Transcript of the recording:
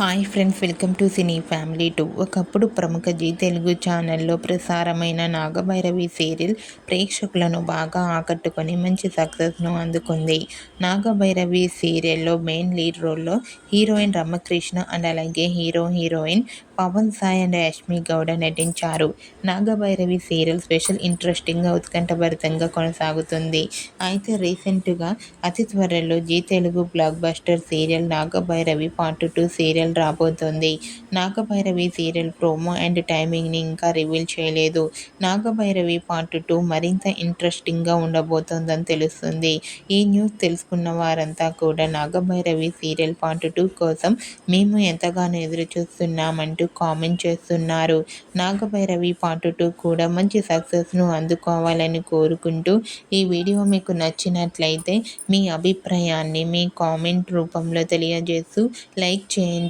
Hi friends welcome to cine family two. ఒకప్పుడు ప్రముఖ G Telugu ఛానల్లో ప్రసారమైన నాగభైరవి సీరియల్ ప్రేక్షకులను బాగా ఆకట్టుకొని మంచి సక్సెస్ను అందుకుంది. నాగభైరవి సీరియల్లో మెయిన్ లీడ్ రోల్లో హీరోయిన్ రమకృష్ణ అండ్ అలాగే hero heroine Pawan Sai and Yashmi Gowda నటించారు. నాగభైరవి సీరియల్ స్పెషల్ ఇంట్రెస్టింగ్గా ఉత్కంఠభరితంగా కొనసాగుతుంది. అయితే రీసెంట్గా అతి త్వరలో Zee Telugu blockbuster serial Nagabhairavi part two serial రాబోతోంది. నాగభైరవి సీరియల్ ప్రోమో అండ్ టైమింగ్ని ఇంకా రివీల్ చేయలేదు. నాగభైరవి పార్ట్ టూ మరింత ఇంట్రెస్టింగ్గా ఉండబోతోందని తెలుస్తుంది. ఈ న్యూస్ తెలుసుకున్న వారంతా కూడా నాగభైరవి సీరియల్ పార్ట్ టూ కోసం మేము ఎంతగానో ఎదురు చూస్తున్నామంటూ కామెంట్ చేస్తున్నారు. నాగభైరవి పార్ట్ టూ కూడా మంచి సక్సెస్ను అందుకోవాలని కోరుకుంటూ ఈ వీడియో మీకు నచ్చినట్లయితే మీ అభిప్రాయాన్ని మీ కామెంట్ రూపంలో తెలియజేస్తూ లైక్ చేయండి.